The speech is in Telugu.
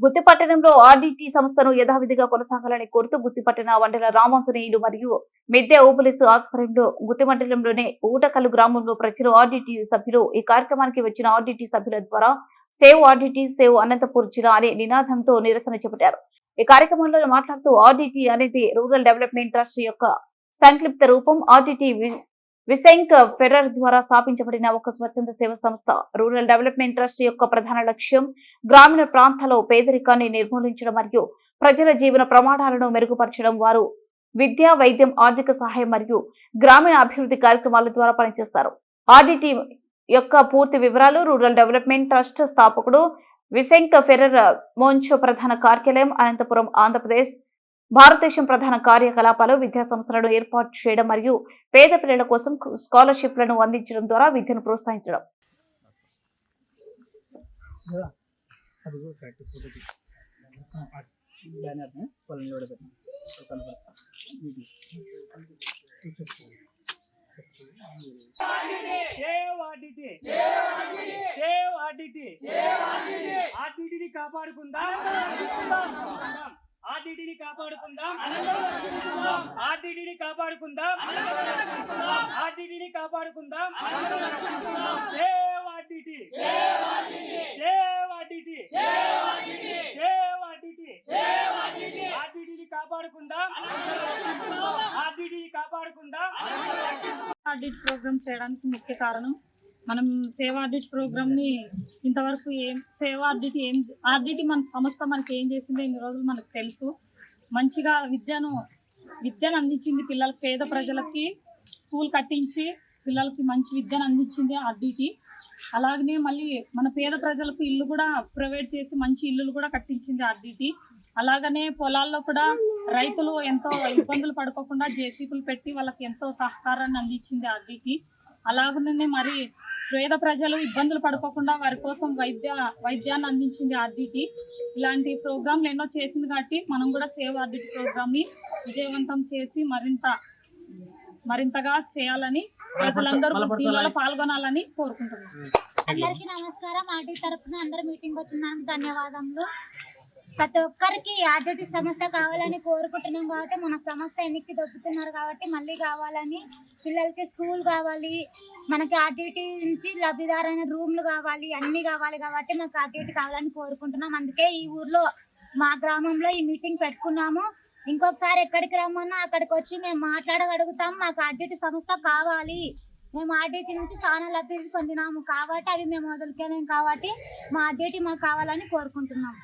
గుత్తిపట్టణంలో ఆర్డీటీ సంస్థను యథావిధిగా కొనసాగాలని కోరుతూ గుత్తిపట్టణ మండల రామాంజనేయులు మరియు మిద్దె ఓపులిసు ఆధ్వర్యంలో గుత్తి మండలంలోని ఊటకల్లు గ్రామంలో ప్రజలు ఆర్డీటీ సభ్యులు ఈ కార్యక్రమానికి వచ్చిన ఆర్డీటీ సభ్యుల ద్వారా సేవ్ ఆర్డీటీ సేవ్ అనంతపూర్ జిల్లా అనే నినాదంతో నిరసన చేపట్టారు. ఈ కార్యక్రమంలో మాట్లాడుతూ ఆర్డీటీ అనేది రూరల్ డెవలప్మెంట్ ట్రస్ట్ యొక్క సంక్షిప్త రూపం ఆర్డీటీ విశంక్ ఫెడరర్ ద్వారా స్థాపించబడిన ఒక స్వచ్ఛంద సేవ సంస్థ. రూరల్ డెవలప్మెంట్ ట్రస్ట్ యొక్క ప్రధాన లక్ష్యం గ్రామీణ ప్రాంతాల్లో పేదరికాన్ని నిర్మూలించడం మరియు ప్రజల జీవన ప్రమాణాలను మెరుగుపరచడం వారు విద్య వైద్యం ఆర్థిక సహాయం మరియు గ్రామీణ అభివృద్ధి కార్యక్రమాల ద్వారా పనిచేస్తారు. ఆర్డిటి యొక్క పూర్తి వివరాలు రూరల్ డెవలప్మెంట్ ట్రస్ట్ స్థాపకుడు విశంక్ ఫెర్రర్ మోంచో ప్రధాన కార్యాలయం అనంతపురం ఆంధ్రప్రదేశ్. భారతదేశం ప్రధాన కార్యకలాపాలు విద్యా సంస్థలను ఏర్పాటు చేయడం మరియు పేద పిల్లల కోసం స్కాలర్షిప్లను అందించడం ద్వారా విద్యను ప్రోత్సహించడం కాపాడుకుందాం ఆర్డిటిని కాపాడుకుందాం. ఆర్డిటిని కాపాడుకుందాం. ఆర్డిటిని కాపాడుకుందాం. Save RDT save RDT save RDT ఆర్డిటిని కాపాడుకుందాం. ఆర్డిటిని కాపాడుకుందాం. ఆడిట్ ప్రోగ్రామ్ చేయడానికి ముఖ్య కారణం మనం సేవ ఆడిట్ ప్రోగ్రామ్ని ఇంతవరకు ఏం సేవ ఆడిట్ ఏం ఆడిట్ మన సంస్థ మనకి ఏం చేసిందో ఇన్ని రోజులు మనకు తెలుసు. మంచిగా విద్యను విద్యను అందించింది పిల్లలకి పేద ప్రజలకి స్కూల్ కట్టించి పిల్లలకి మంచి విద్యను అందించింది ఆర్డిటి. అలాగనే మళ్ళీ మన పేద ప్రజలకు ఇల్లు కూడా ప్రొవైడ్ చేసి మంచి ఇల్లులు కూడా కట్టించింది ఆర్డిటి. అలాగనే పొలాల్లో కూడా రైతులు ఎంతో ఇబ్బందులు పడుకోకుండా జేసీపులు పెట్టి వాళ్ళకి ఎంతో సహకారాన్ని అందించింది ఆర్డిటి. అలాగనే మరి పేద ప్రజలు ఇబ్బందులు పడుకోకుండా వారి కోసం వైద్య వైద్యాన్ని అందించింది ఆర్డిటి. ఇలాంటి ప్రోగ్రాంలు ఎన్నో చేసింది కాబట్టి మనం కూడా సేవ్ ఆర్డిటి ప్రోగ్రామ్ని విజయవంతం చేసి మరింత మరింతగా చేయాలని ప్రజలందరూ దీనిలో పాల్గొనాలని కోరుకుంటున్నాను అందరికీ నమస్కారం. ఆర్టీ తరపున అందరూ మీటింగ్ వచ్చినందుకు ధన్యవాదములు. ప్రతి ఒక్కరికి ఆర్టీటీ సంస్థ కావాలని కోరుకుంటున్నాం కాబట్టి మన సంస్థ ఎన్నికి దొబ్బుతున్నారు కాబట్టి మళ్ళీ కావాలని పిల్లలకి స్కూల్ కావాలి మనకి ఆర్టీటీ నుంచి లబ్ధిదారైన రూమ్లు కావాలి అన్ని కావాలి కాబట్టి మాకు ఆర్టీటీ కావాలని కోరుకుంటున్నాం. అందుకే ఈ ఊర్లో మా గ్రామంలో ఈ మీటింగ్ పెట్టుకున్నాము. ఇంకొకసారి ఎక్కడికి రమ్మన్నా అక్కడికి వచ్చి మేము మాట్లాడగలుగుతాం. మాకు ఆర్టీటీ సంస్థ కావాలి. మేము ఆర్డీటీ నుంచి చాలా లబ్ధి పొందినాము కాబట్టి అవి మేము వదులుకోలేము కాబట్టి మా ఆర్డీటీ మాకు కావాలని కోరుకుంటున్నాం.